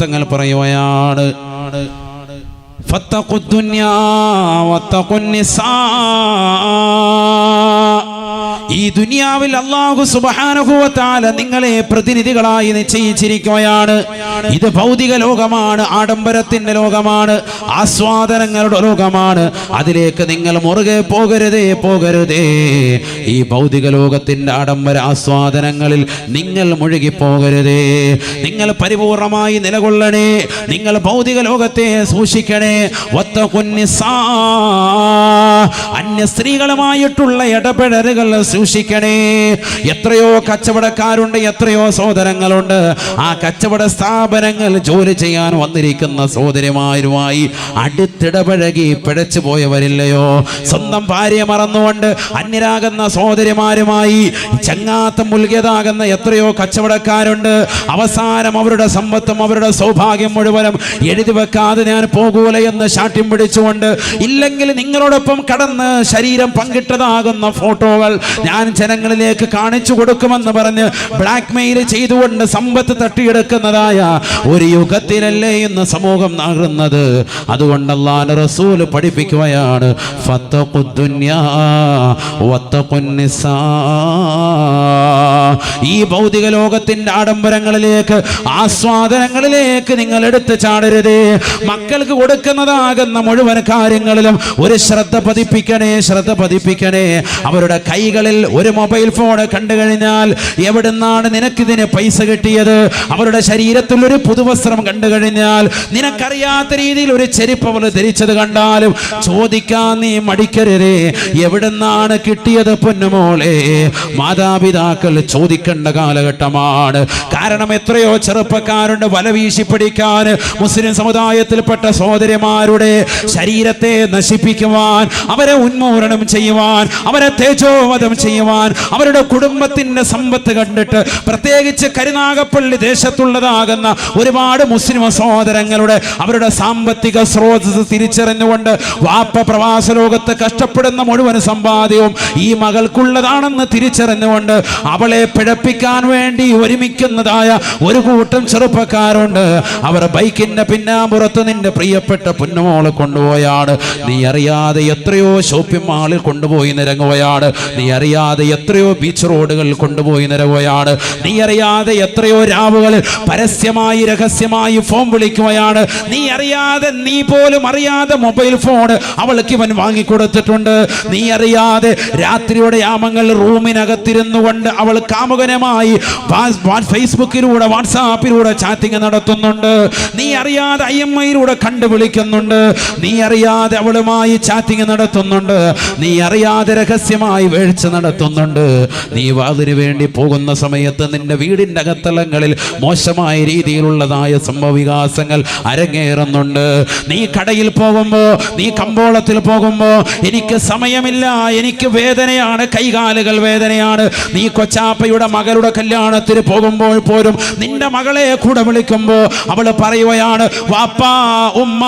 തങ്ങൾ പറയുകയാണ് ഫത്തഖു ദുനിയാ വത്തഖു നിസാ. ഈ ദുനിയാവിൽ അള്ളാഹു സുബാനുഭവത്താല നിങ്ങളെ പ്രതിനിധികളായി നിശ്ചയിച്ചിരിക്കുകയാണ്. ഇത് ഭൗതിക ലോകമാണ് ആഡംബരത്തിന്റെ ലോകമാണ് ആസ്വാദനങ്ങളുടെ ലോകമാണ്. അതിലേക്ക് നിങ്ങൾ മുറുകെ പോകരുതേ പോകരുതേ. ഈ ഭൗതിക ലോകത്തിന്റെ ആഡംബര ആസ്വാദനങ്ങളിൽ നിങ്ങൾ മുഴുകി പോകരുതേ. നിങ്ങൾ പരിപൂർണമായി നിലകൊള്ളണേ. നിങ്ങൾ ഭൗതിക ലോകത്തെ സൂക്ഷിക്കണേ. അന്യ സ്ത്രീകളുമായിട്ടുള്ള ഇടപെടലുകൾ സൂക്ഷിക്കണേ. എത്രയോ കച്ചവടക്കാരുണ്ട് എത്രയോ സഹോദരങ്ങളുണ്ട്. ആ കച്ചവട സ്ഥാപനങ്ങൾ ജോലി ചെയ്യാൻ വന്നിരിക്കുന്ന സഹോദരിമാരുമായി അടുത്തിടപഴകി പിഴച്ചു പോയവരില്ലയോ? സ്വന്തം ഭാര്യ മറന്നുകൊണ്ട് അന്യരാകുന്ന സഹോദരിമാരുമായി ചങ്ങാത്തം മുൽകിയതാകുന്ന എത്രയോ കച്ചവടക്കാരുണ്ട്. അവസാനം അവരുടെ സമ്പത്തും അവരുടെ സൗഭാഗ്യം മുഴുവനും എഴുതി വെക്കാതെ ഞാൻ പോകൂല എന്ന് ശാഠ്യം പിടിച്ചുകൊണ്ട് ഇല്ലെങ്കിൽ നിങ്ങളോടൊപ്പം കടന്ന് ശരീരം പങ്കിട്ടതാകുന്ന ഫോട്ടോകൾ ഞാൻ ജനങ്ങളിലേക്ക് കാണിച്ചു കൊടുക്കുമെന്ന് പറഞ്ഞ് ബ്ലാക്ക് മെയിൽ ചെയ്തുകൊണ്ട് സമ്പത്ത് തട്ടിയെടുക്കുന്നതായ ഒരു യുഗത്തിലല്ലേ ഇന്ന് സമൂഹം നാകുന്നത് അതുകൊണ്ട് അള്ളാഹ് റസൂൽ പഠിപ്പിക്കുകയാണ് ഫത്തഖുദ്ദുന്യാ വത്തഖുന്നിസാ. ഈ ഭൗതിക ലോകത്തിന്റെ ആഡംബരങ്ങളിലേക്ക് ആസ്വാദനങ്ങളിലേക്ക് നിങ്ങൾ എടുത്തു ചാടരുതേ. മക്കൾക്ക് കൊടുക്കുന്നതാകുന്ന മുഴുവൻ കാര്യങ്ങളിലും ഒരു ശ്രദ്ധ പതിപ്പിക്കണേ ശ്രദ്ധ പതിപ്പിക്കണേ. അവരുടെ കൈകളിൽ ഒരു മൊബൈൽ ഫോൺ കണ്ടു കഴിഞ്ഞാൽ എവിടുന്നാണ് നിനക്കിതിന് പൈസ കിട്ടിയത്? അവരുടെ ശരീരത്തിൽ ഒരു പുതുവസ്ത്രം കണ്ടു കഴിഞ്ഞാൽ നിനക്കറിയാത്ത രീതിയിൽ ഒരു ചെരുപ്പ് അവർ ധരിച്ചത് കണ്ടാലും ചോദിക്കാൻ നീ മടിക്കരുതേ. എവിടുന്നാണ് കിട്ടിയത് പൊന്നുമോളെ? മാതാപിതാക്കൾ ചോദിക്കേണ്ട കാലഘട്ടമാണ്. കാരണം എത്രയോ ചെറുപ്പക്കാരുണ്ട് വല വീശി പിടിക്കാൻ മുസ്ലിം സമുദായത്തിൽപ്പെട്ട സഹോദരിമാരുടെ ശരീരത്തെ നശിപ്പിക്കുവാൻ അവരെ ഉന്മൂലനം ചെയ്യുവാൻ അവരെ തേജോവധം ചെയ്യുവാൻ അവരുടെ കുടുംബത്തിന്റെ സമ്പത്ത് കണ്ടിട്ട് പ്രത്യേകിച്ച് കരുനാഗപ്പള്ളി ദേശത്തുള്ളതാകുന്ന ഒരുപാട് മുസ്ലിം സഹോദരങ്ങളുടെ അവരുടെ സാമ്പത്തിക സ്രോതസ് തിരിച്ചറിഞ്ഞുകൊണ്ട് വാപ്പ പ്രവാസ ലോകത്ത് കഷ്ടപ്പെടുന്ന മുഴുവൻ സമ്പാദ്യവും ഈ മകൾക്കുള്ളതാണെന്ന് തിരിച്ചറിഞ്ഞുകൊണ്ട് അവളെ പിഴപ്പിക്കാൻ വേണ്ടി ഒരുമിക്കുന്നതായ ഒരു കൂട്ടം ചെറുപ്പക്കാരുണ്ട്. അവർ ബൈക്കിന്റെ പിന്നാമ്പുറത്ത് നിന്റെ പ്രിയപ്പെട്ട പൊന്നുമോളെ കൊണ്ടുപോയാണ്. നീ അറിയാതെ എത്രയോ ഷോപ്പിംഗ് മാളിൽ കൊണ്ടുപോയി നിരങ്ങുകയാണ്. നീ അറിയാതെ എത്രയോ ബീച്ച് റോഡുകളിൽ കൊണ്ടുപോയി നിരങ്ങുകയാണ്. നീ അറിയാതെ എത്രയോ രാവുകളിൽ പരസ്യമായി രഹസ്യമായി ഫോൺ വിളിക്കുകയാണ്. നീ അറിയാതെ നീ പോലും അറിയാതെ മൊബൈൽ ഫോൺ അവൾക്ക് ഇവൻ വാങ്ങിക്കൊടുത്തിട്ടുണ്ട്. നീ അറിയാതെ രാത്രിയുടെ യാമങ്ങൾ റൂമിനകത്തിരുന്നു കൊണ്ട് അവൾ കാമുകനമായി ഫേസ്ബുക്കിലൂടെ വാട്സാപ്പിലൂടെ ചാറ്റിംഗ് നടത്തുന്നുണ്ട്. നീ അറിയാതെ ഐ എം ഐയിലൂടെ കണ്ടു വിളിക്കുന്നുണ്ട് നീ അറിയാതെ അവളുമായി ചാറ്റിംഗ് നടത്തുന്നുണ്ട്. നീ അറിയാതെ രഹസ്യമായി വേഴ്ച നടത്തുന്നുണ്ട്. നീ അതിനു വേണ്ടി പോകുന്ന സമയത്ത് നിന്റെ വീടിന്റെ അകത്തലങ്ങളിൽ മോശമായ രീതിയിലുള്ളതായ സംഭവവികാസങ്ങൾ അരങ്ങേറുന്നുണ്ട്. നീ കടയിൽ പോകുമ്പോൾ നീ കമ്പോളത്തിൽ പോകുമ്പോൾ എനിക്ക് സമയമില്ല എനിക്ക് വേദനയാണ് കൈകാലുകൾ വേദനയാണ്. നീ കൊച്ചാപ്പയുടെ മകളുടെ കല്യാണത്തിന് പോകുമ്പോൾ പോലും നിന്റെ മകളെ കൂടെ വിളിക്കുമ്പോൾ അവൾ പറയുകയാണ് വാപ്പാ ഉമ്മ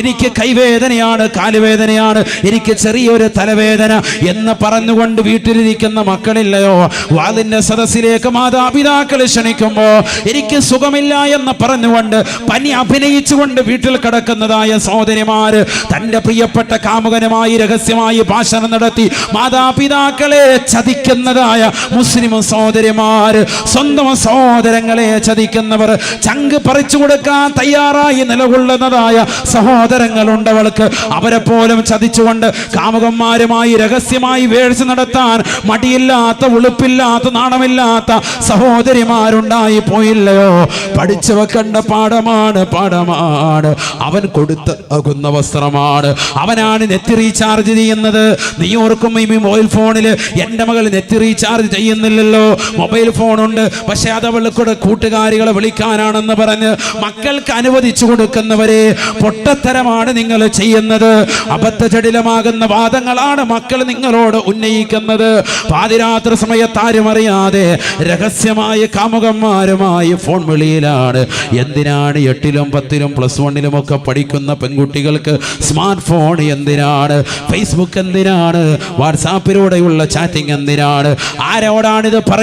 എനിക്ക് കൈവേദനയാണ് കാലുവേദനയാണ് എനിക്ക് ചെറിയൊരു തലവേദന എന്ന് പറഞ്ഞുകൊണ്ട് വീട്ടിലിരിക്കുന്ന മക്കളില്ലയോ? വാതിന്റെ സദസ്സിലേക്ക് മാതാപിതാക്കൾ ക്ഷണിക്കുമ്പോൾ എനിക്ക് സുഖമില്ല എന്ന് പറഞ്ഞുകൊണ്ട് പനി അഭിനയിച്ചുകൊണ്ട് വീട്ടിൽ കിടക്കുന്നതായ സഹോദരിമാര് തന്റെ പ്രിയപ്പെട്ട കാമുകനുമായി രഹസ്യമായി ഭാഷണം നടത്തി മാതാപിതാക്കളെ ചതിക്കുന്നതായ മുസ്ലിം സഹോദരിമാര് സ്വന്തം സഹോദരങ്ങളെ ചതിക്കുന്നവർ ചങ്ക് പറിച്ചു കൊടുക്കാൻ തയ്യാറായി നിലകൊള്ളുന്നതായ സഹോദരങ്ങളുണ്ട് അവൾക്ക് അവരെ പോലും ചതിച്ചുകൊണ്ട് കാമുകന്മാരുമായി രഹസ്യമായി വേഴ്ച നടത്താൻ മടിയില്ലാത്ത ഉളുപ്പില്ലാത്ത നാണമില്ലാത്ത സഹോദരിമാരുണ്ടായി പോയില്ലയോ? പഠിച്ചു വെക്കേണ്ട പാഠമാണ് പാഠമാണ്. അവൻ കൊടുത്താകുന്ന വസ്ത്രമാണ് അവനാണ് നെറ്റ് റീചാർജ് ചെയ്യുന്നത്. നീ ഓർക്കും ഈ മൊബൈൽ ഫോണിൽ എന്റെ മകൾ നെറ്റ് റീചാർജ് ചെയ്യുന്നില്ലല്ലോ. മൊബൈൽ ഫോണുണ്ട് പക്ഷെ അത് അവൾക്കൂടെ കൂട്ടുകാരികളെ വിളിക്കാനാണെന്ന് പറഞ്ഞ് മക്കൾക്ക് അനുവദിച്ചു കൊടുക്കുന്നവരെ പൊട്ടത്തരമാണ് നിങ്ങൾ ചെയ്യുന്നത്. അബദ്ധജടിലമാകുന്ന വാദങ്ങളാണ് മക്കൾ നിങ്ങളോട് ഉന്നയിക്കുന്നത്. പാതിരാത്രി സമയത്ത് ആരും അറിയാതെ രഹസ്യമായ കാമുകന്മാരുമായി ഫോൺ വിളിയിലാണ്. എന്തിനാണ് എട്ടിലും പത്തിലും പ്ലസ് വണ്ണിലും ഒക്കെ പഠിക്കുന്ന പെൺകുട്ടികൾക്ക് സ്മാർട്ട് ഫോൺ എന്തിനാണ്? ഫേസ്ബുക്ക് എന്തിനാണ്? വാട്സാപ്പിലൂടെയുള്ള ചാറ്റിംഗ് എന്തിനാണ്? ആരോടാണിത് പറയുന്നത്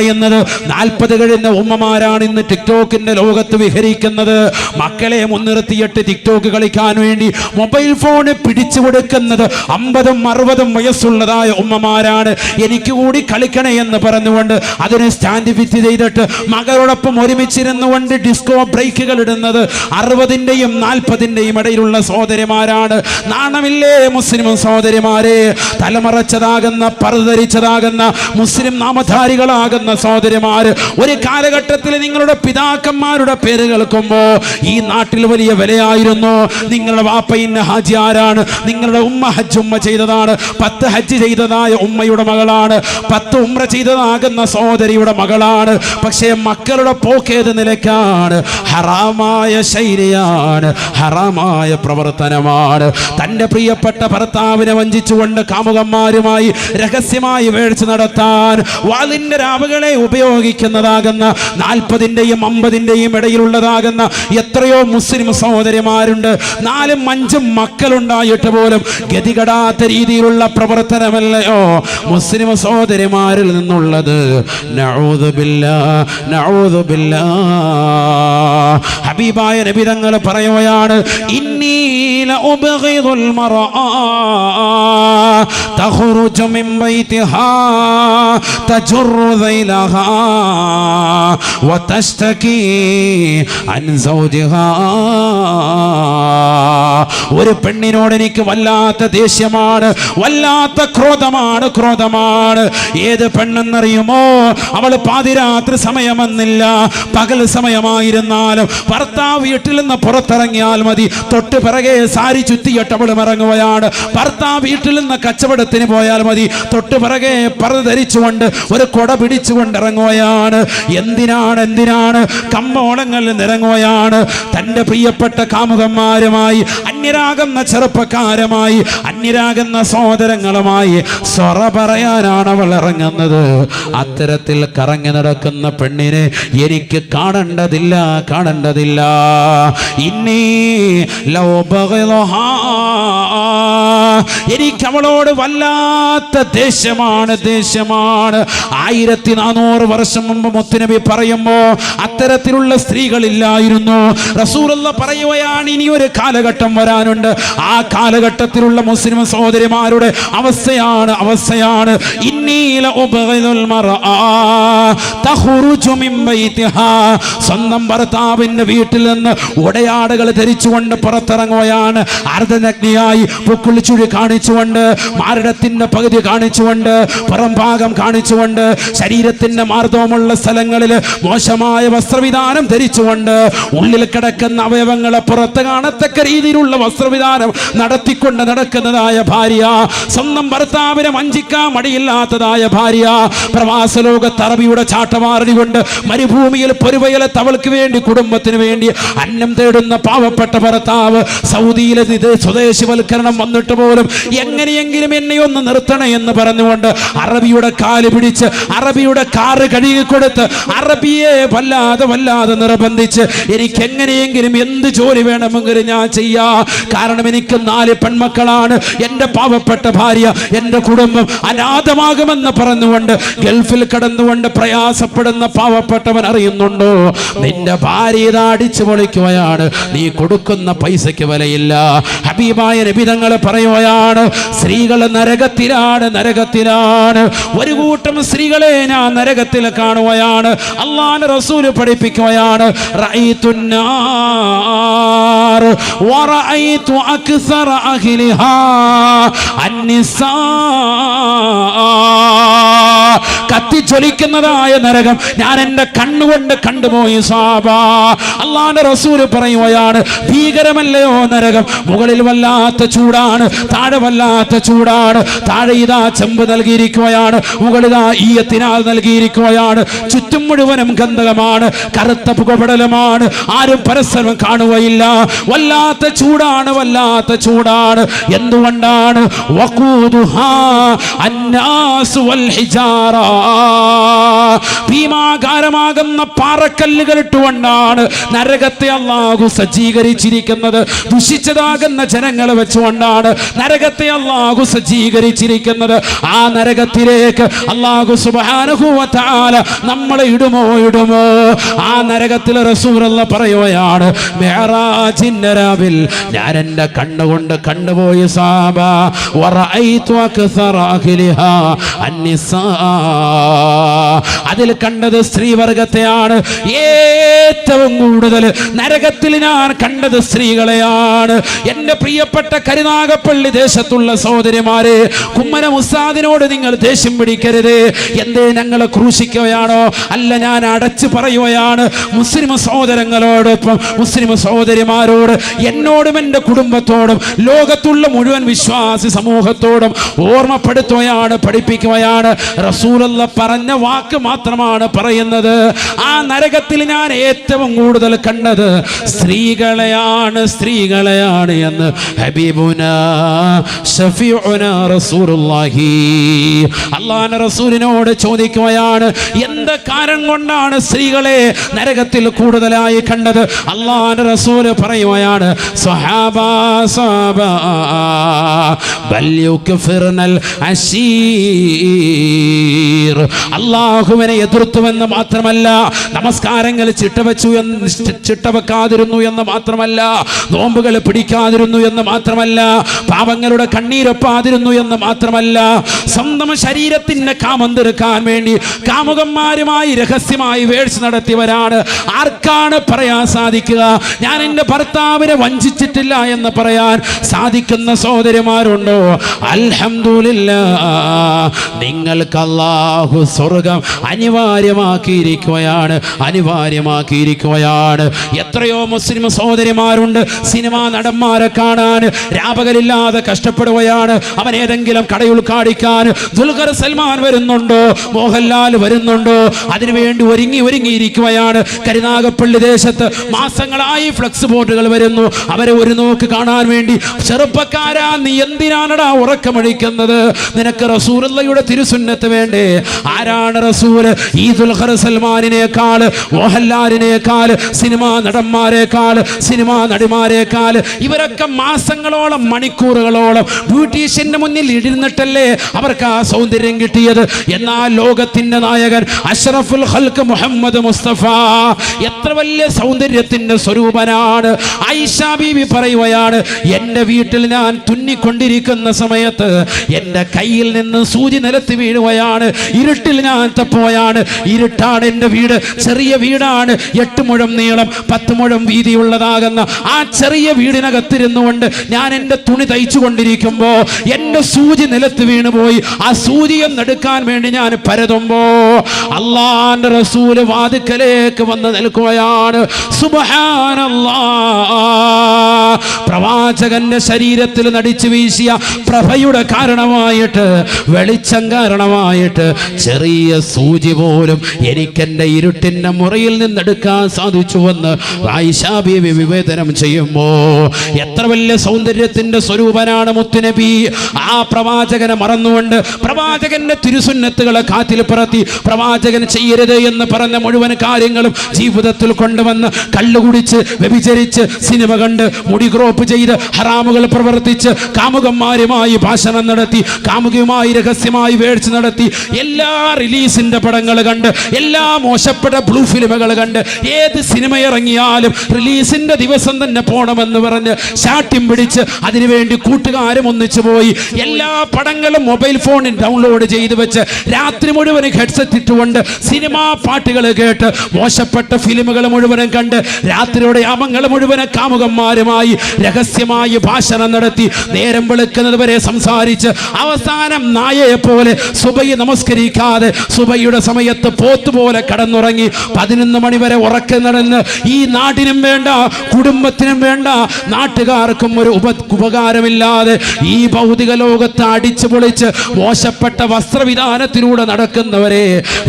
നാൽപ്പത് കഴിഞ്ഞ ഉമ്മമാരാണ് ഇന്ന് ടിക്ടോക്കിന്റെ ലോകത്ത് വിഹരിക്കുന്നത്. മക്കളെ മുൻനിർത്തിയിട്ട് ടിക്ടോക്ക് കളിക്കാൻ വേണ്ടി മൊബൈൽ ഫോൺ പിടിച്ചു കൊടുക്കുന്നത് അമ്പതും അറുപതും വയസ്സുള്ളതായ ഉമ്മമാരാണ്. എനിക്ക് കൂടി കളിക്കണേ എന്ന് പറഞ്ഞുകൊണ്ട് അതിനെ സ്റ്റാൻഡ് ഫിറ്റ് ചെയ്തിട്ട് മകളോടൊപ്പം ഒരുമിച്ചിരുന്നുകൊണ്ട് ഡിസ്കോ ബ്രേക്കുകൾ ഇടുന്നത് അറുപതിന്റെയും നാൽപ്പതിന്റെയും ഇടയിലുള്ള സഹോദരിമാരാണ്. നാണമില്ലേ മുസ്ലിം സഹോദരിമാരെ? തലമറച്ചതാകുന്ന പറുതരിച്ചതാകുന്ന മുസ്ലിം നാമധാരികളാകുന്ന സഹോദരിമാർ ഒരു കാലഘട്ടത്തിൽ നിങ്ങളുടെ പിതാക്കന്മാരുടെ പേര് കേൾക്കുമ്പോൾ ഈ നാട്ടിൽ വലിയ വിലയായിരുന്നു. നിങ്ങളുടെ വാപ്പ ഇന്ന ആരാണ്? നിങ്ങളുടെ ഉമ്മ ഹജ്ജ് ഉമ്മ ചെയ്തതാണ്. പത്ത് ഹജ്ജ് ചെയ്തതായ ഉമ്മയുടെ മകളാണ്. പത്ത് ഉമ്ര ചെയ്തതാകുന്ന സഹോദരിയുടെ മകളാണ്. പക്ഷേ മക്കളുടെ പോക്കേത് നിലയ്ക്കാണ്? ഹറാമായ ശൈലിയാണ്. ഹറാമായ പ്രവർത്തനമാണ്. തന്റെ പ്രിയപ്പെട്ട ഭർത്താവിനെ വഞ്ചിച്ചുകൊണ്ട് കാമുകന്മാരുമായി രഹസ്യമായി വേഴ്ച നടത്താൻ വാളിന്റെ രാവുകളെ ഉപയോഗിക്കുന്നതാകുന്ന നാൽപ്പതിന്റെയും അമ്പതിന്റെയും ഇടയിലുള്ളതാകുന്ന എത്രയോ മുസ്ലിം സഹോദരിമാരുണ്ട്. നാലും അഞ്ചും മക്കളുണ്ടായിട്ട് പോലും ഗതികടാത്ത രീതിയിലുള്ള പ്രവർത്തനമല്ലയോ മുസ്ലിം സഹോദരിമാരിൽ നിന്നുള്ളത്. ഹബീബായ നബി തങ്ങൾ പറയുകയാണ് ഇന്നീല ഉബ്ഗിദുൽ മർആ തഖ്റുജു മിൻ ബൈതിഹാ തജുറു ذيلها وتشتكي عن زوجها ഒരു പെണ്ണിനോട് എനിക്ക് വല്ലാത്ത ദേഷ്യമാണ് വല്ലാത്ത ക്രോധമാണ് ക്രോധമാണ് ഏത് പെണ്ണെന്നറിയുമോ അവൾ പാതിരാത്രി സമയമെന്നില്ല പകൽ സമയമായിരുന്നാലും ഭർത്താവ് വീട്ടിൽ നിന്ന് പുറത്തിറങ്ങിയാൽ മതി തൊട്ട് പിറകെ സാരി ചുറ്റിയിട്ട് അവൾ ഇറങ്ങുകയാണ് ഭർത്താവ് വീട്ടിൽ നിന്ന് കച്ചവടത്തിന് പോയാൽ മതി. തൊട്ട് പിറകെ പറ ധരിച്ചുകൊണ്ട് ഒരു കൊട പിടിച്ചുകൊണ്ട് ഇറങ്ങുകയാണ്. എന്തിനാണ് എന്തിനാണ്? കമ്പോളങ്ങളിൽ നിറങ്ങുകയാണ് തന്റെ പ്രിയപ്പെട്ട കാമുകന്മാരുമായി അന്യരാകുന്ന ചെറുപ്പക്കാരുമായി അന്യരാകുന്ന സഹോദരങ്ങളുമായി സ്വറ പറയാനാണ് അവൾ ഇറങ്ങുന്നത്. അത്തരത്തിൽ കറങ്ങി നടക്കുന്ന പെണ്ണിനെ എനിക്ക് കാണേണ്ടതില്ല കാണേണ്ടതില്ല. ഇന്നീ ലൗബഗിളുഹാ. എനിക്ക് അവളോട് വല്ലാത്ത ദേഷ്യമാണ് ദേഷ്യമാണ്. ആയിരത്തി നാനൂറ് വർഷം മുമ്പ് മുത്തുനബി പറയുമ്പോ അത്തരത്തിലുള്ള സ്ത്രീകളില്ലായിരുന്നു. റസൂലുള്ള പറയുകയാണ് ഇനി ഒരു കാലഘട്ടം വരാനുണ്ട്. ആ കാലഘട്ടത്തിലുള്ള മുസ്ലിം സഹോദരിമാരുടെ അവസ്ഥയാണ് അവസ്ഥയാണ്. സ്വന്തം ഭർത്താവിന്റെ വീട്ടിൽ നിന്ന് ഉടയാടുകൾ ധരിച്ചുകൊണ്ട് പുറത്തിറങ്ങുകയാണ്. അർദ്ധനഗ്നിയായി പുക്കുളിച്ചുഴി കാണിച്ചുകൊണ്ട് മാരടത്തിന്റെ പകുതി കാണിച്ചുകൊണ്ട് പുറം ഭാഗം കാണിച്ചുകൊണ്ട് ശരീരത്തിന്റെ മാർദ്ദവമുള്ള സ്ഥലങ്ങളിൽ മോശമായ വസ്ത്രവിധാനം ധരിച്ചുകൊണ്ട് ഉള്ളിൽ കിടക്കുന്ന അവയവങ്ങളെ പുറത്ത് കാണത്തക്ക രീതിയിലുള്ള വസ്ത്രവിധാനം നടത്തിക്കൊണ്ട് നടക്കുന്നതായ ഭാര്യ സ്വന്തം ഭർത്താവിനെ വഞ്ചിക്കാൻ മടിയില്ലാത്തതായ ഭാര്യ പ്രവാസ ലോകത്ത് അറബിയുടെ ചാട്ടമാറടി കൊണ്ട് മരുഭൂമിയിൽ പൊരുവയലെ തവൾക്ക് വേണ്ടി കുടുംബത്തിന് വേണ്ടി അന്നം തേടുന്ന പാവപ്പെട്ട ഭർത്താവ് സൗദിയിലെ സ്വദേശിവൽക്കരണം വന്നിട്ട് പോലും എങ്ങനെയെങ്കിലും എന്നെ ഒന്ന് നിർത്തണേ എന്ന് പറഞ്ഞുകൊണ്ട് അറബിയുടെ കാൽ പിടിച്ച് അറബിയുടെ കാറ് കഴുകി കൊടുത്ത് അറബിയെ വല്ലാതെ വല്ലാതെ നിർബന്ധിച്ച് എനിക്ക് എങ്ങനെയെങ്കിലും എന്ത് ജോലി വേണമെങ്കിലും ഞാൻ ചെയ്യാ. കാരണം എനിക്ക് നാല് പെൺമക്കളാണ്. എന്റെ പാവപ്പെട്ട ഭാര്യ എന്റെ കുടുംബം അനാഥമാകുമെന്ന് പറഞ്ഞുകൊണ്ട് ഗൾഫിൽ കടന്നുകൊണ്ട് പ്രയാസപ്പെടുന്ന പാവപ്പെട്ടവൻ അറിയുന്നുണ്ടോ? നിന്റെ ഭാര്യ അടിച്ചു പൊളിക്കുകയാണ്. നീ കൊടുക്കുന്ന പൈസയ്ക്ക് വിലയില്ല. ഹബീബായ നബിതങ്ങൾ പറയുകയാണ് സ്ത്രീകൾ നരകത്തിലാണ് നരകത്തിലാണ്. ഒരു കൂട്ടം സ്ത്രീകളെ ഞാൻ നരകത്തിൽ കാണുകയാണ്. അള്ളാൻ റസൂൽ പഠിപ്പിക്കുകയാണ്. റഅയ്തുന്നാർ കത്തിച്ചൊലിക്കുന്നതായ നരകം ഞാൻ എന്റെ കണ്ണുകൊണ്ട് കണ്ടുപോയി സാബാ. അള്ളാന്റെ റസൂൽ പറയുകയാണ് ഭീകരമല്ലയോ നരകം? മുകളിൽ വല്ലാത്ത ചൂടാണ് താഴെ വല്ലാത്ത ചൂടാണ്. താഴെ ഇതാ ചെമ്പ് നൽകിയിരിക്കുകയാണ് മുകളിതാ ഈയത്തിനാൽ നൽകിയിരിക്കുകയാണ്. ചുറ്റും മുഴുവനും ഗന്ധകമാണ് കറുത്ത പുകപടലമാണ്. ആരും പരസ്പരം കാണുകയില്ല. വല്ലാത്ത ചൂടാണ് വല്ലാത്ത ചൂടാണ്. എന്തുകൊണ്ടാണ്? വഖൂദുഹാ അന്നാസു വൽ ഹിജാറ. ഭീമാകാരമാകുന്ന പാറക്കല്ലുകൾ ഇട്ടുകൊണ്ടാണ് നരകത്തെ അള്ളാഹു സജ്ജീകരിച്ചിരിക്കുന്നത്. ദുഷിച്ചതാകുന്ന ജനങ്ങളെ വെച്ചുകൊണ്ടാണ് നരകത്തെ അള്ളാഹു സജ്ജീകരിച്ചിരിക്കുന്നത്. ആ നരകത്തിലേക്ക് അള്ളാഹു സുബാനുഭൂവത്താല നമ്മളെ ഇടുമോ ഇടുമോ? ആ നരകത്തിൽ റസൂലുള്ള പറയുകയാണ് മേറാജിന്റെ ഞാൻ എന്റെ കണ്ണുകൊണ്ട് കണ്ടുപോയി സാബ അന്നിസാ. അതിൽ കണ്ടത് സ്ത്രീവർഗത്തെയാണ്. ഏറ്റവും കൂടുതൽ നരകത്തിൽ ഞാൻ കണ്ടത് സ്ത്രീകളെയാണ്. എന്റെ പ്രിയപ്പെട്ട കരുനാഗപ്പള്ളി ദേശത്തുള്ള സഹോദരിമാരെ കുമ്മന മുസാദിനോട് നിങ്ങൾ ദേഷ്യം പിടിക്കരുത്. എന്തേ ഞങ്ങളെ ക്രൂശിക്കുകയാണോ? അല്ല ഞാൻ അടച്ചു പറയുകയാണ്. മുസ്ലിം സഹോദരങ്ങളോടൊപ്പം മുസ്ലിം സഹോദരിമാരോട് എന്നോടും എന്റെ കുടുംബത്തോടും ലോകത്തുള്ള മുഴുവൻ വിശ്വാസി സമൂഹത്തോടും ഓർമ്മപ്പെടുത്തുകയാണ് പഠിപ്പിക്കുകയാണ്. റസൂലുള്ള പറഞ്ഞ വാക്ക് മാത്രമാണ് പറയുന്നത്. ആ നരകത്തിൽ ഞാൻ ഏറ്റവും കൂടുതൽ കണ്ടത് സ്ത്രീകളെയാണ് സ്ത്രീകളെയാണ് എന്ന്. ഹബീബുന റസൂലുള്ളാഹി. റസൂലിനോട് ചോദിക്കുകയാണ് എന്ത് കാരണം കൊണ്ടാണ് സ്ത്രീകളെ നരകത്തിൽ കൂടുതലായി കണ്ടത്? അള്ളാഹുവിന്റെ റസൂൽ പറയുകയാണ് സ്വഹാബ ബൽ അള്ളാഹുവിനെ എതിർത്തുവെന്ന് മാത്രമല്ല നമസ്കാരങ്ങൾ ചിട്ടവച്ചു എന്ന് ചിട്ടവെക്കാതിരുന്നു എന്ന് മാത്രമല്ല നോമ്പുകൾ പിടിക്കാതിരുന്നു എന്ന് മാത്രമല്ല പാപങ്ങളുടെ കണ്ണീരൊപ്പാതിരുന്നു എന്ന് മാത്രമല്ല സ്വന്തം ശരീരത്തിന്റെ കാമം തീർക്കാൻ വേണ്ടി കാമുകന്മാരുമായി രഹസ്യമായി വേഴ്ച നടത്തിയവരാണ്. ആർക്കാണ് പറയാൻ സാധിക്കുക? ഞാൻ എന്റെ ഭർത്താവിനെ വഞ്ചിച്ചിട്ടില്ല എന്ന് പറയാൻ സാധിക്കുന്ന സഹോദരിമാരുണ്ടോ? അൽഹമില്ല നിങ്ങൾക്ക് സ്വർഗം അനിവാര്യമാക്കിയിരിക്കുകയാണ് അനിവാര്യമാക്കിയിരിക്കുകയാണ്. എത്രയോ മുസ്ലിം സഹോദരിമാരുണ്ട് സിനിമാ നടന്മാരെ കാണാൻ രാപകലില്ലാതെ കഷ്ടപ്പെടുകയാണ്. അവൻ ഏതെങ്കിലും കടയുൾ കാണിക്കാൻ ദുൽഖർ സൽമാൻ വരുന്നുണ്ടോ? മോഹൻലാൽ വരുന്നുണ്ടോ? അതിനുവേണ്ടി ഒരുങ്ങി ഒരുങ്ങിയിരിക്കുകയാണ്. കരുനാഗപ്പള്ളി ദേശത്ത് മാസങ്ങളായി ഫ്ലക്സ് ബോർഡുകൾ വരുന്നു. അവരെ ഒരു നോക്ക് കാണാൻ വേണ്ടി ചെറുപ്പക്കാരാ നീ എന്തിനാണടാ ഉറക്കമഴിക്കുന്നത്? നിനക്ക് റസൂറുള്ളയുടെ തിരുസുന്നത്ത് വേണ്ടേ? ആരാണ് റസൂൽ ഈ ദുൽഖർ സൽമാനിനേക്കാൾ മോഹൻലാലിനേക്കാൾ സിനിമാ നടന്മാരെക്കാൾ സിനിമാ നടിമാരെക്കാൾ ഇവരൊക്കെ മാസങ്ങളോളം മണിക്കൂറുകളോളം ബ്യൂട്ടീഷ്യന്റെ മുന്നിൽ ഇരുന്നിട്ടല്ലേ അവർക്ക് ആ സൗന്ദര്യം കിട്ടിയത്? എന്നാൽ ലോകത്തിന്റെ നായകൻ അഷ്റഫുൽ ഹൽക്ക് മുഹമ്മദ് മുസ്തഫ എത്ര വലിയ സൗന്ദര്യത്തിന്റെ സ്വരൂപനാണ്. ഐഷ ബീവി പറയുകയാണ് എന്റെ വീട്ടിൽ ഞാൻ തുന്നിക്കൊണ്ടിരിക്കുന്ന സമയത്ത് എന്റെ കയ്യിൽ നിന്ന് സൂചി നിലത്ത് വീഴുകയാണ് ഇരുട്ടിൽ ഞാൻ തപ്പോയാണ് ഇരുട്ടാണ് എന്റെ വീട്. ചെറിയ വീടാണ്. എട്ട് മുഴം നീളം പത്ത് മുഴം വീതിയുള്ളതാകുന്ന ആ ചെറിയ വീടിനകത്തിരുന്നുകൊണ്ട് ഞാൻ എന്റെ തുണി തയ്ച്ചു കൊണ്ടിരിക്കുമ്പോ എന്റെ സൂചി നിലത്ത് വീണുപോയി. ആ സൂചിയും എന്നെടുക്കാൻ വേണ്ടി ഞാൻ പരതുമ്പോ അള്ളാന്റെ റസൂൽ വാതുക്കലേക്ക് വന്ന് നിൽക്കുകയാണ്. പ്രവാചകന്റെ ശരീരത്തിൽ നടിച്ചു വീശിയ പ്രഭയുടെ കാരണമായിട്ട് വെളിച്ചം കാരണമായിട്ട് ചെറിയ സൂചി പോലും എനിക്കെന്റെ ഇരുട്ടിന്റെ മുറിയിൽ നിന്നെടുക്കാൻ സാധിച്ചുവെന്ന് ആയിഷാ ബീവി വിവേചനം ചെയ്യുമ്പോ എത്ര വലിയ സൗന്ദര്യത്തിന്റെ സ്വരൂപനാണ് മുത്തുനബി. പ്രവാചകനെ മറന്നുകൊണ്ട് പ്രവാചകന്റെ തിരുസുന്നത്തുകളെ കാറ്റിൽ പറത്തി പ്രവാചകൻ ചെയ്യരുത് എന്ന് പറഞ്ഞ മുഴുവൻ കാര്യങ്ങളും ജീവിതത്തിൽ കൊണ്ടുവന്ന് കള്ളുകുടിച്ച് വ്യഭിചരിച്ച് സിനിമ കണ്ട് മുടി ക്രോപ്പ് ചെയ്ത് ഹറാമുകൾ പ്രവർത്തിച്ച് കാമുകന്മാരുമായി ഭാഷണം നടത്തി കാമുകയുമായി രഹസ്യമായി വേഴ്ച നടത്തി എല്ലാ റിലീസിന്റെ പടങ്ങൾ കണ്ട് എല്ലാ മോശപ്പെട്ട ബ്ലൂ ഫിലിമുകൾ കണ്ട് ഏത് സിനിമ ഇറങ്ങിയാലും റിലീസിന്റെ ദിവസം തന്നെ പോണമെന്ന് പറഞ്ഞ് ശാഠ്യം പിടിച്ച് അതിനുവേണ്ടി കൂട്ടുകാരും ഒന്നിച്ചു പോയി എല്ലാ പടങ്ങളും മൊബൈൽ ഫോണിൽ ഡൗൺലോഡ് ചെയ്ത് വെച്ച് രാത്രി മുഴുവൻ ഹെഡ്സെറ്റ് ഇട്ടുകൊണ്ട് സിനിമാ പാട്ടുകൾ കേട്ട് മോശപ്പെട്ട ഫിലിമുകൾ മുഴുവനും കണ്ട് രാത്രിയുടെ യാമങ്ങൾ മുഴുവനും കാമുകന്മാരുമായി രഹസ്യമായി ഭാഷണം നടത്തി നേരം വെളുക്കുന്നത് വരെ സംസാരിച്ച് അവസാനം നായയെ പോലെ സുബൈ നമസ്കരിക്കാതെ സുബൈയുടെ സമയത്ത് പോത്തുപോലെ കടന്നുറങ്ങി പതിനൊന്ന് മണിവരെ ഉറക്കം നടന്ന് ഈ നാടിനും വേണ്ട കുടുംബത്തിനും വേണ്ട നാട്ടുകാർക്കും ഒരു ഉപ ഉപകാരമില്ലാതെ ഈ ഭൗതിക ലോകത്ത് അടിച്ചു പൊളിച്ച് മോശപ്പെട്ട വസ്ത്രവിധാനത്തിലൂടെ നടക്കുന്നവരെ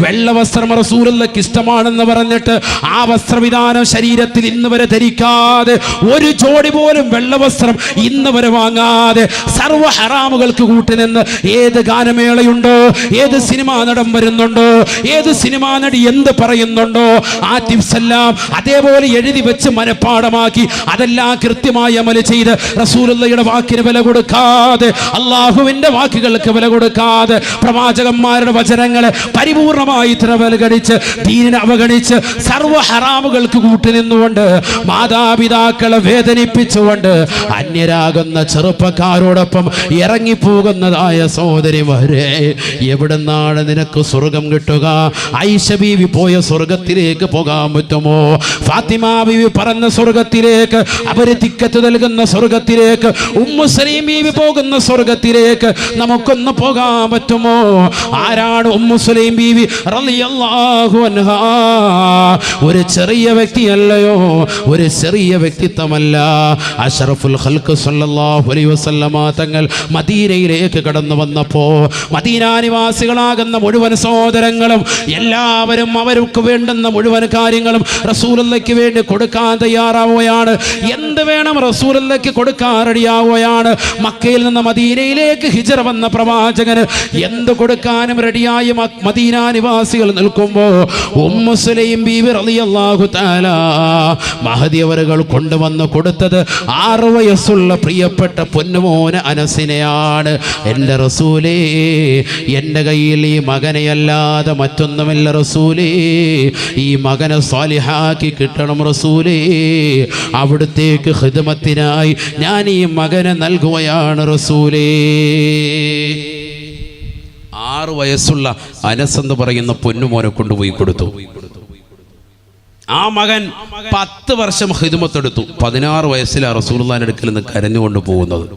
വെള്ള വസ്ത്രം റസൂലക്ക് ഇഷ്ടമാണെന്ന് പറഞ്ഞിട്ട് ആ വസ്ത്രവിധാനം ശരീരത്തിൽ ഇന്ന് വരെ ധരിക്കാതെ ഒരു ജോഡി പോലും വെള്ള വസ്ത്രം ഇന്ന് വരെ വാങ്ങാതെ സർവ ഹറാമുകൾക്ക് കൂട്ടുനിന്ന് ഏത് ഗാനമേളയുണ്ടോ ഏത് സിനിമാ നടൻ വരുന്നുണ്ടോ ഏത് സിനിമാ നടി എന്ത് പറയുന്നുണ്ടോ ആ ടിപ്സ് എല്ലാം അതേപോലെ എഴുതി വെച്ച് മനഃപ്പാടമാക്കി അതെല്ലാം കൃത്യമായി അമൽ ചെയ്ത് റസൂലയുടെ വാക്കിന് വില കൊടുക്കാതെ അള്ളാഹുവിന്റെ വാക്കുകൾക്ക് വില കൊടുക്കാതെ പ്രവാചകന്മാരുടെ വചനങ്ങളെ പരിപൂർണമായി തിരവൽഗണിച്ച് ദീനിനെ അവഗണിച്ച് സർവ ഹറാമുകൾക്ക് കൂട്ടുനിന്നുകൊണ്ട് മാതാപിതാക്കളെ വേദനിപ്പിച്ചുകൊണ്ട് അന്യരാകുന്ന ചെറുപ്പക്കാരോടൊപ്പം ഇറങ്ങിപ്പോകുന്നതായ സഹോദരിമാരെ എവിടുന്നാണ് നിനക്ക് സ്വർഗം കിട്ടുക? ഐഷ ബീവി പോയ സ്വർഗത്തിലേക്ക് പോകാൻ പറ്റുമോ? ഫാത്തിമ പറഞ്ഞ സ്വർഗത്തിലേക്ക് അവർ തിക്കത്ത് നൽകുന്ന സ്വർഗത്തിലേക്ക് ഉമ്മു സലീം ബീവി പോകുന്ന സ്വർഗത്തിലേക്ക് നമുക്കൊന്ന് പോകാൻ പറ്റുമോ? ആരാണ് ഉമ്മു സലീം ബീവി റളിയല്ലാഹു ഒരു ചെറിയ വ്യക്തിയല്ലയോ? ഒരു ചെറിയ വ്യക്തിത്വമല്ല. അഷറഫുൽ ഖൽഖ് സല്ലല്ലാഹു അലൈഹി വസല്ലമ തങ്ങൾ മദീനയിലേക്ക് കടന്നു വന്നപ്പോ മദീന നിവാസികളാകുന്ന മുഴുവൻ സഹോദരങ്ങളും എല്ലാവരും അവർക്ക് വേണ്ടുന്ന മുഴുവൻ കാര്യങ്ങളും റസൂലയ്ക്ക് വേണ്ടി കൊടുക്കാൻ തയ്യാറാവുകയാണ്. എന്ത് വേണം റസൂലയ്ക്ക് കൊടുക്കാൻ റെഡിയാവുകയാണ്. മക്കയിൽ നിന്ന് മദീനയിലേക്ക് ഹിജറ വന്ന പ്രവാചകന് എന്ത് കൊടുക്കാനും റെഡിയായി മദീന നിവാസികൾ നിൽക്കുമ്പോ ഉമ്മുസലൈം ബീവി റളിയല്ലാഹു തആല മഹദി അവരുകൾ കൊണ്ടുവന്ന് കൊടുത്തത് ആറ് വയസ്സുള്ള പ്രിയപ്പെട്ട പൊന്നുമോന് അനസിനെയാണ്. എന്റെ റസൂലേ എന്റെ കയ്യിൽ ഈ മകനെയല്ലാതെ മറ്റൊന്നുമില്ല റസൂലേ. ഈ മകനെ സ്വാലിഹാക്കി കിട്ടണം റസൂലേ. അവിടുത്തേക്ക് ഹിദമത്തിനായി ഞാൻ ഈ മകനെ നൽകുകയാണ് റസൂലേ. ആറ് വയസ്സുള്ള അനസ് എന്ന് പറയുന്ന പൊന്നുമോനെ കൊണ്ടുപോയി കൊടുത്തു. ആ മകൻ പത്ത് വർഷം ഹിദുമത്തെടുത്തു പതിനാറ് വയസ്സിൽ റസൂലുള്ളാന്റെ അടുക്കൽ നിന്ന് കരഞ്ഞുകൊണ്ട് പോകുന്നത്.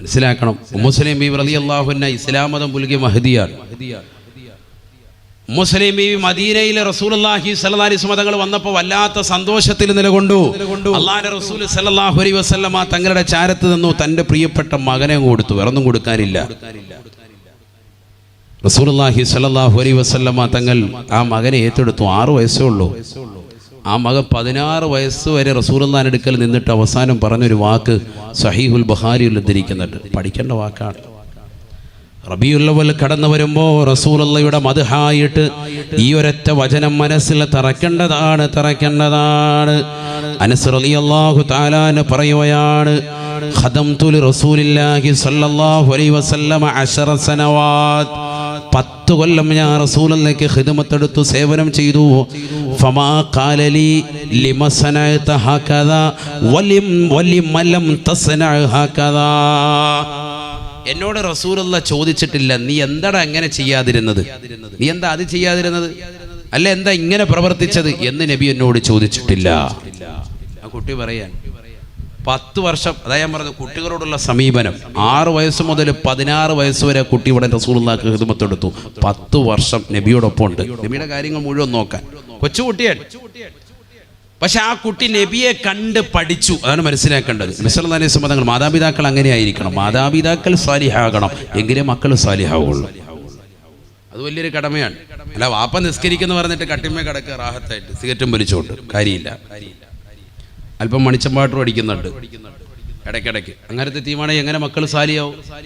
മനസ്സിലാക്കണം. മുസ്ലിം ബീബി റലി അള്ളാഹുന്ന ഇസ്ലാം മതം പുലുകിയ മഹദിയാണ്. മുസ്ലിം ബീവി മദീനയിലെ റസൂലുള്ളാഹി അള്ളാഹി അലൈഹി സമതങ്ങൾ വന്നപ്പോൾ വല്ലാത്ത സന്തോഷത്തിൽ നിലകൊണ്ടു. അള്ളാഹിന്റെ റസൂൽ സല്ലല്ലാഹു അലൈഹി വസല്ലമ തങ്ങളുടെ ചാരത്ത് നിന്നു തന്റെ പ്രിയപ്പെട്ട മകനെ കൊടുത്തു. വേറൊന്നും കൊടുക്കാനില്ല. റസൂലുള്ളാഹി സലഹു അലൈഹി വസല്ലമ തങ്ങൾ ആ മകനെ ഏറ്റെടുത്തു. ആറു വയസ്സേ ഉള്ളൂ. ആ മകൻ പതിനാറ് വയസ്സ് വരെ റസൂലുള്ളാഹിന്റെ എടുക്കൽ നിന്നിട്ട് അവസാനം പറഞ്ഞൊരു വാക്ക് സഹീഹുൽ ബഹാരിയിൽ ഉദ്ധരിക്കുന്നുണ്ട് പഠിക്കേണ്ട വാക്കാണ്. റബിയുള്ളവൽ കടന്നു വരുമ്പോൾ റസൂലുള്ളയുടെ മധുഹായിട്ട് ഈ ഒരൊറ്റ വചനം മനസ്സിൽ തറയ്ക്കേണ്ടതാണ് തറയ്ക്കേണ്ടതാണ് അനസ് താലാന് പറയുകയാണ് അലൈഹി വസല്ലമ അശറ സനവാത് പത്ത് കൊല്ലം ഞാൻ റസൂലിലേക്ക് ഹിദമത്തെടുത്തു സേവനം ചെയ്തു. ഫമാ കാലലി ലിമ സനഅത ഹകദാ വലിം മലം തസ്നഅ ഹകദാ. എന്നോട് റസൂലുള്ള ചോദിച്ചിട്ടില്ല നീ എന്താടാ അങ്ങനെ ചെയ്യാതിരുന്നത്? നീ എന്താ അത് ചെയ്യാതിരുന്നത്? അല്ല എന്താ ഇങ്ങനെ പ്രവർത്തിച്ചത്? എന്ന് നബി എന്നോട് ചോദിച്ചിട്ടില്ല. ആ കുട്ടി പറയാൻ പത്ത് വർഷം അതായത് ഞാൻ പറഞ്ഞത് കുട്ടികളോടുള്ള സമീപനം. ആറ് വയസ്സ് മുതൽ പതിനാറ് വയസ്സ് വരെ കുട്ടി ഇവിടെ റസൂലുള്ളാഹിക്ക് ഹിദമത്തെടുത്തു പത്ത് വർഷം നബിയോടൊപ്പം ഉണ്ട് നബിയുടെ കാര്യങ്ങൾ മുഴുവൻ നോക്കാൻ. കൊച്ചുകുട്ടിയാണ് പക്ഷെ ആ കുട്ടി നബിയെ കണ്ട് പഠിച്ചു. അതാണ് മനസ്സിലാക്കേണ്ടത്. മിസ്ലി സംബന്ധങ്ങൾ മാതാപിതാക്കൾ അങ്ങനെ ആയിരിക്കണം മാതാപിതാക്കൾ സ്വാലിഹാകണം എങ്കിലേ മക്കൾ സ്വാലിഹാവുള്ളൂ അത് വലിയൊരു കടമയാണ്. അല്ല വാപ്പ നിസ്കരിക്കുന്ന പറഞ്ഞിട്ട് കട്ടിമേ കിടക്കുക റാഹത്തായിട്ട്. സിഗരറ്റും വലിച്ചോണ്ട്. കാര്യമില്ല. അല്പം മണിച്ചമ്പാട്ടും അടിക്കുന്നുണ്ട്. ഇടയ്ക്കിടയ്ക്ക്. അങ്ങനത്തെ തീമാണെങ്കിൽ എങ്ങനെ മക്കൾ സാലിയാവും?